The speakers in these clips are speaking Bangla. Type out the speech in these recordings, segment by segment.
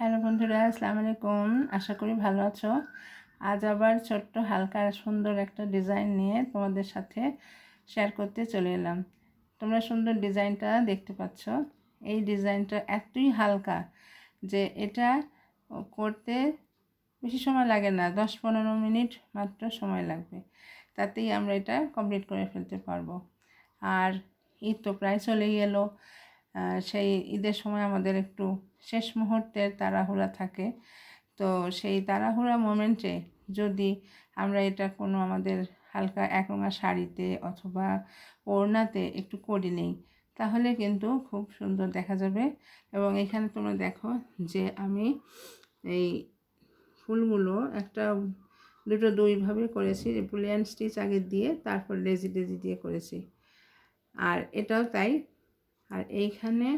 হ্যালো বন্ধুরা, আসসালামু আলাইকুম। আশা করি ভালো আছো। আজ আবার ছোট্ট, হালকা, সুন্দর একটা ডিজাইন নিয়ে তোমাদের সাথে শেয়ার করতে চলে এলাম। তোমরা সুন্দর ডিজাইনটা দেখতে পাচ্ছ। এই ডিজাইনটা এতই হালকা যে এটা করতে বেশি সময় লাগে না, দশ পনেরো মিনিট মাত্র সময় লাগবে। তাতেই আমরা এটা কমপ্লিট করে ফেলতে পারব। আর ঈদ তো প্রায় চলেই এলো। সেই ঈদের সময় আমাদের একটু শেষ মুহূর্তের তাড়াহুড়া থাকে। তো সেই তাড়াহুড়া মোমেন্টে যদি আমরা এটা কোনো আমাদের হালকা একরঙা শাড়িতে অথবা ওড়নাতে একটু করে নিই, তাহলে কিন্তু খুব সুন্দর দেখা যাবে। এবং এখানে তোমরা দেখো যে আমি এই ফুলগুলো একটা দুটো দুইভাবে করেছি বুলিয়ান স্টিচ আগে দিয়ে, তারপর লেজি লেজি দিয়ে করেছি। আর এটাও তাই আর এইখানে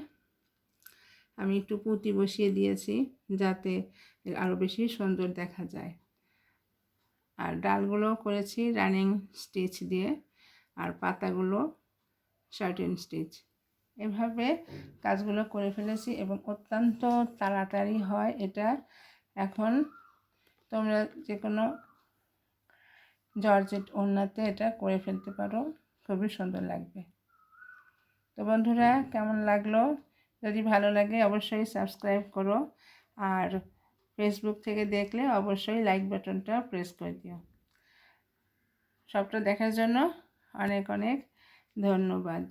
আমি একটু পুঁতি বসিয়ে দিয়েছি যাতে আরও বেশি সুন্দর দেখা যায়। আর ডালগুলো করেছি রানিং স্টিচ দিয়ে আর পাতাগুলো শার্টিন স্টিচ এভাবে কাজগুলো করে ফেলেছি এবং অত্যন্ত তাড়াতাড়ি হয় এটা। এখন তোমরা যে কোনো জর্জেট ওড়নাতে এটা করে ফেলতে পারো, খুবই সুন্দর লাগবে। তো বন্ধুরা, কেমন লাগল? যদি ভালো লাগে, অবশ্যই সাবস্ক্রাইব করো। আর ফেসবুক থেকে দেখলে অবশ্যই লাইক বাটনটা প্রেস করে দিও। সবটা দেখার জন্য অনেক অনেক ধন্যবাদ।